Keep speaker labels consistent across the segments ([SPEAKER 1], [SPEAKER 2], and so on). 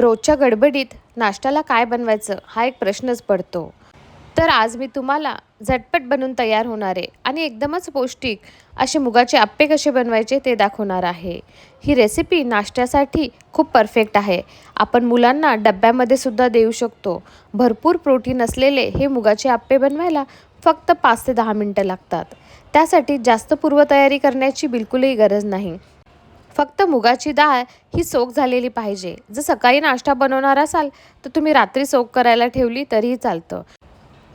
[SPEAKER 1] रोजच्या गडबडीत नाश्त्याला काय बनवायचं हा एक प्रश्नच पडतो. तर आज मी तुम्हाला झटपट बनून तयार होणारे आणि एकदमच पौष्टिक असे मुगाचे आप्पे कसे बनवायचे ते दाखवणार आहे. ही रेसिपी नाश्त्यासाठी खूप परफेक्ट आहे. आपण मुलांना डब्यामध्ये सुद्धा देऊ शकतो. भरपूर प्रोटीन असलेले हे मुगाचे आप्पे बनवायला फक्त पाच ते दहा मिनटं लागतात. त्यासाठी जास्त पूर्वतयारी करण्याची बिलकुलही गरज नाही. फक्त मुगाची डाळ ही सोक झालेली पाहिजे. जर सकाळी नाश्ता बनवणार असाल तर तुम्ही रात्री सोक करायला ठेवली तरीही चालतं.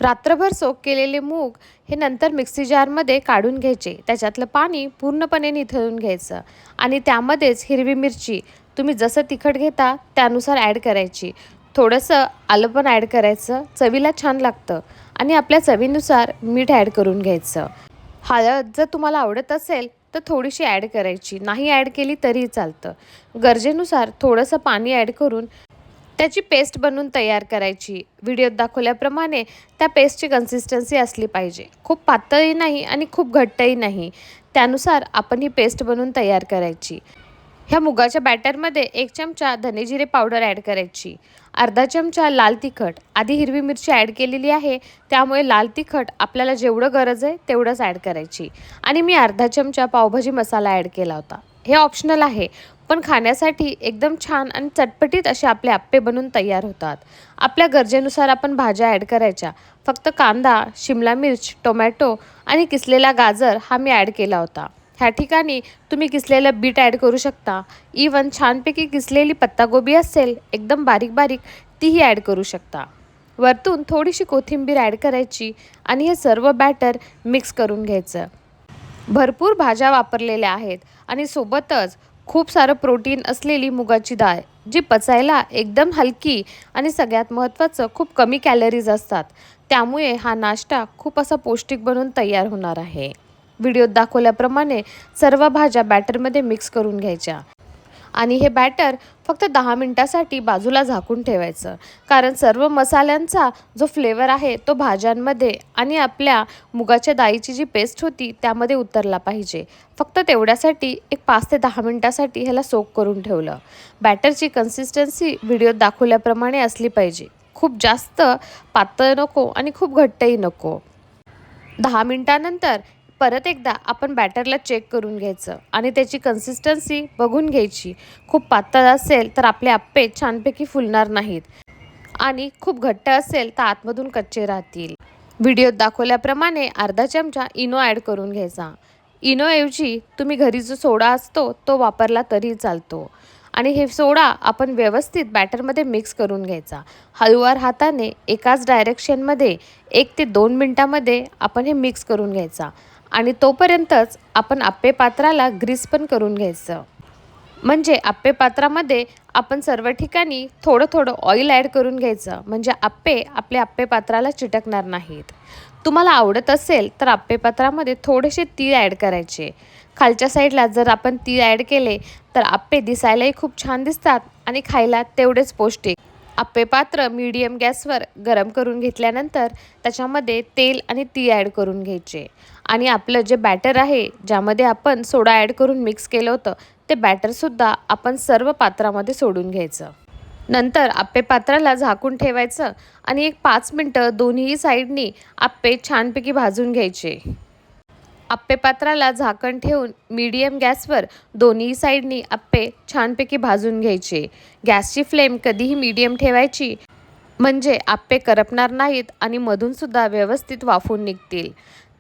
[SPEAKER 1] रात्रभर सोक केलेले मूग हे नंतर मिक्सी जारमध्ये काढून घ्यायचे. त्याच्यातलं पाणी पूर्णपणे निथळून घ्यायचं. आणि त्यामध्येच हिरवी मिरची तुम्ही जसं तिखट घेता त्यानुसार ॲड करायची. थोडंसं आलं पण ॲड करायचं चवीला छान लागतं. आणि आपल्या चवीनुसार मीठ ॲड करून घ्यायचं. हळद जर तुम्हाला आवडत असेल तर थोडीशी ॲड करायची. नाही ॲड केली तरीही चालतं. गरजेनुसार थोडंसं पाणी ॲड करून त्याची पेस्ट बनवून तयार करायची. व्हिडिओत दाखवल्याप्रमाणे त्या पेस्टची कन्सिस्टन्सी असली पाहिजे. खूप पातळही नाही आणि खूप घट्टही नाही. त्यानुसार आपण ही पेस्ट बनवून तयार करायची. ह्या मुगाच्या बॅटरमध्ये एक चमचा धनेजिरे पावडर ॲड करायची. अर्धा चमचा लाल तिखट. आधी हिरवी मिरची ॲड केलेली आहे. त्यामुळे लाल तिखट आपल्याला जेवढं गरज आहे तेवढंच ॲड करायची. आणि मी अर्धा चमचा पावभाजी मसाला ॲड केला होता. हे ऑप्शनल आहे. पण खाण्यासाठी एकदम छान आणि चटपटीत असे आपले आप्पे बनून तयार होतात. आपल्या गरजेनुसार आपण भाज्या ॲड करायच्या. फक्त कांदा शिमला मिर्च टोमॅटो आणि किसलेला गाजर हा मी ॲड केला होता. ह्या ठिकाणी तुम्ही किसलेलं बीट ॲड करू शकता. इवन छानपैकी किसलेली पत्तागोबी असेल एकदम बारीक बारीक तीही ॲड करू शकता. वरतून थोडीशी कोथिंबीर ॲड करायची आणि हे सर्व बॅटर मिक्स करून घ्यायचं. भरपूर भाज्या वापरलेल्या आहेत आणि सोबतच खूप सारं प्रोटीन असलेली मुगाची डाळ जी पचायला एकदम हलकी आणि सगळ्यात महत्त्वाचं खूप कमी कॅलरीज असतात. त्यामुळे हा नाश्ता खूप असा पौष्टिक बनून तयार होणार आहे. व्हिडिओत दाखवल्याप्रमाणे सर्व भाज्या बॅटरमध्ये मिक्स करून घ्यायच्या. आणि हे बॅटर फक्त दहा मिनटासाठी बाजूला झाकून ठेवायचं. कारण सर्व मसाल्यांचा जो फ्लेवर आहे तो भाज्यांमध्ये आणि आपल्या मुगाच्या डाळीची जी पेस्ट होती त्यामध्ये उतरला पाहिजे. फक्त तेवढ्यासाठी एक पाच ते दहा मिनटासाठी ह्याला सोक करून ठेवलं. बॅटरची कन्सिस्टन्सी व्हिडिओत दाखवल्याप्रमाणे असली पाहिजे. खूप जास्त पातळ नको आणि खूप घट्टही नको. दहा मिनटानंतर परत एकदा आपण बॅटरला चेक करून घ्यायचं आणि त्याची कन्सिस्टन्सी बघून घ्यायची. खूप पातळ असेल तर आपले आप्पे छानपैकी फुलणार नाहीत. आणि खूप घट्ट असेल तर आतमधून कच्चे राहतील. व्हिडिओत दाखवल्याप्रमाणे अर्धा चमचा इनो ॲड करून घ्यायचा. इनोऐवजी तुम्ही घरी जो सोडा असतो तो वापरला तरी चालतो. आणि हे सोडा आपण व्यवस्थित बॅटरमध्ये मिक्स करून घ्यायचा. हळूवार हाताने एकाच डायरेक्शनमध्ये एक ते दोन मिनटामध्ये आपण हे मिक्स करून घ्यायचा. आणि तोपर्यंतच आपण आप्पे पात्राला ग्रीस पण करून घ्यायचं. म्हणजे आप्पे पात्रामध्ये आपण सर्व ठिकाणी थोडं थोडं ऑइल ॲड करून घ्यायचं. म्हणजे आप्पे आपल्या आप्पे पात्राला चिटकणार नाहीत. तुम्हाला आवडत असेल तर आप्पे पात्रामध्ये थोडेसे तीळ ॲड करायचे. खालच्या साईडला जर आपण तीळ ॲड केले तर आप्पे दिसायलाही खूप छान दिसतात आणि खायला तेवढेच पौष्टिक. आप्पे पात्र मीडियम गॅसवर गरम करून घेतल्यानंतर त्याच्यामध्ये तेल आणि ती ॲड करून घ्यायचे. आणि आपलं जे बॅटर आहे ज्यामध्ये आपण सोडा ॲड करून मिक्स केलं होतं ते बॅटरसुद्धा आपण सर्व पात्रामध्ये सोडून घ्यायचं. नंतर आप्पे पात्राला झाकून ठेवायचं आणि एक पाच मिनटं दोन्ही साईडनी आप्पे छानपैकी भाजून घ्यायचे. आप्पे पात्राला झाकण ठेवून मीडियम गॅसवर दोन्ही साईडनी आप्पे छानपैकी भाजून घ्यायचे. गॅसची फ्लेम कधीही मीडियम ठेवायची म्हणजे आप्पे करपणार नाहीत आणि मधूनसुद्धा व्यवस्थित वाफून निघतील.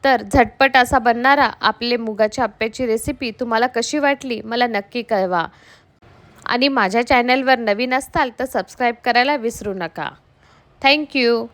[SPEAKER 1] तर झटपट असा बनणारा आपले मुगाच्या आप्प्याची रेसिपी तुम्हाला कशी वाटली मला नक्की कळवा. आणि माझ्या चॅनलवर नवीन असताल तर सबस्क्राईब करायला विसरू नका. थँक्यू